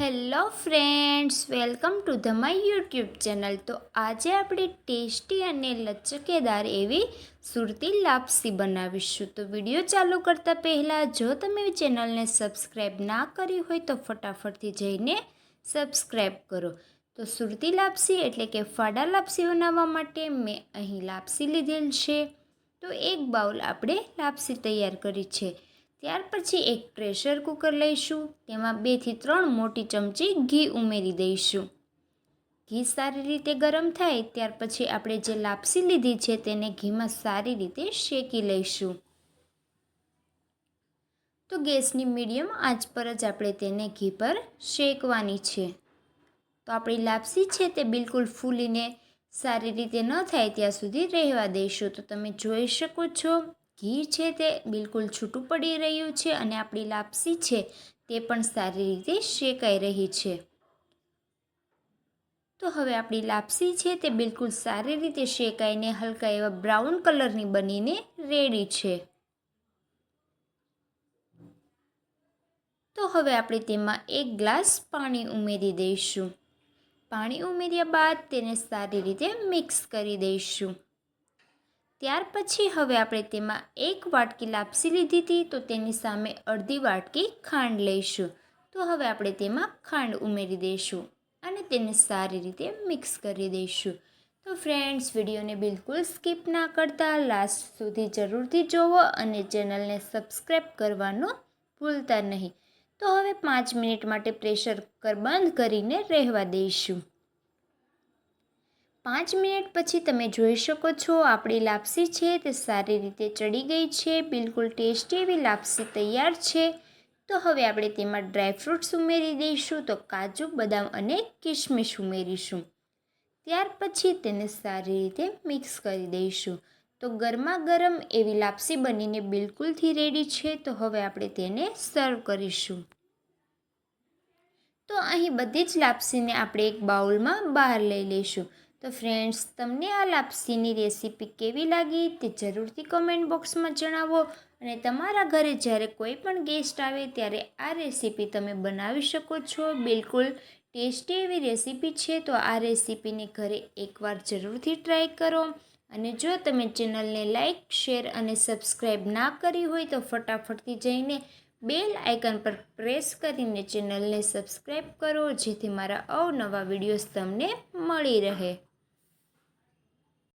Hello friends, welcome to the my YouTube channel. તો આજે આપણે ટેસ્ટી અને લચકેદાર એવી સુરતી લાપસી બનાવીશું. તો વીડિયો ચાલુ કરતાં પહેલાં, જો તમે ચેનલને સબસ્ક્રાઈબ ના કરી હોય, તો ફટાફટથી જઈને સબસ્ક્રાઈબ કરો. તો સુરતી લાપસી એટલે કે ફાડા લાપસી બનાવવા માટે મેં અહીં લાપસી લીધેલ છે. તો એક બાઉલ આપણે લાપસી તૈયાર કરી છે. ત્યાર પછી એક પ્રેશર કુકર લઈશું, તેમાં બેથી ત્રણ મોટી ચમચી ઘી ઉમેરી દઈશું. ઘી સારી રીતે ગરમ થાય, ત્યાર પછી આપણે જે લાપસી લીધી છે તેને ઘીમાં સારી રીતે શેકી લઈશું. તો ગેસની મીડિયમ આંચ પર જ આપણે તેને ઘી પર શેકવાની છે. તો આપણી લાપસી છે તે બિલકુલ ફૂલીને સારી રીતે ન થાય ત્યાં સુધી રહેવા દઈશું. તો તમે જોઈ શકો છો ઘી છે તે બિલકુલ છૂટું પડી રહ્યું છે અને આપણી લાપસી છે તે પણ સારી રીતે શેકાઈ રહી છે. તો હવે આપણી લાપસી છે તે બિલકુલ સારી રીતે શેકાઈને હલકા એવા બ્રાઉન કલરની બનીને રેડી છે. તો હવે આપણે તેમાં એક ગ્લાસ પાણી ઉમેરી દઈશું. પાણી ઉમેર્યા બાદ તેને સારી રીતે મિક્સ કરી દઈશું. ત્યાર પછી હવે આપણે તેમાં એક વાટકી લાપસી લીધી હતી, તો તેની સામે અડધી વાટકી ખાંડ લઈશું. તો હવે આપણે તેમાં ખાંડ ઉમેરી દઈશું અને તેને સારી રીતે મિક્સ કરી દઈશું. તો ફ્રેન્ડ્સ, વિડીયોને બિલકુલ સ્કીપ ના કરતા, લાસ્ટ સુધી જરૂરથી જોવો અને ચેનલને સબસ્ક્રાઈબ કરવાનું ભૂલતા નહીં. તો હવે પાંચ મિનિટ માટે પ્રેશર કુકર બંધ કરીને રહેવા દઈશું. પાંચ મિનિટ પછી તમે જોઈ શકો છો આપણી લાપસી છે, તે સારી રીતે ચડી ગઈ છે, બિલકુલ ટેસ્ટી એવી લાપસી તૈયાર છે. તો હવે આપણે તેમાં ડ્રાયફ્રૂટ્સ ઉમેરી દઈશું, તો કાજુ, બદામ અને કિશમિશ ઉમેરીશું. ત્યાર પછી તેને સારી રીતે મિક્સ કરી દઈશું. તો ગરમા ગરમ એવી લાપસી બનીને બિલકુલથી રેડી છે, તો હવે આપણે તેને સર્વ કરીશું. તો અહીં બધી જ લાપસીને આપણે એક બાઉલમાં બહાર લઈ લઈશું. તો ફ્રેન્ડ્સ તમને આ લાપસીની રેસીપી કેવી લાગી તે જરૂરથી કમેન્ટ બોક્સમાં જણાવો અને તમારા ઘરે જ્યારે કોઈ પણ ગેસ્ટ આવે ત્યારે આ રેસીપી તમે બનાવી શકો છો. બિલકુલ ટેસ્ટી એવી રેસીપી છે તો આ રેસીપીને ઘરે એકવાર જરૂરથી ટ્રાય કરો અને જો તમે ચેનલને લાઇક શેર અને સબસ્ક્રાઈબ ના કરી હોય તો ફટાફટથી જઈને બેલ આઇકન પર પ્રેસ કરીને ચેનલને સબસ્ક્રાઈબ કરો જેથી મારા અવનવા વિડીયોઝ તમને મળી રહે.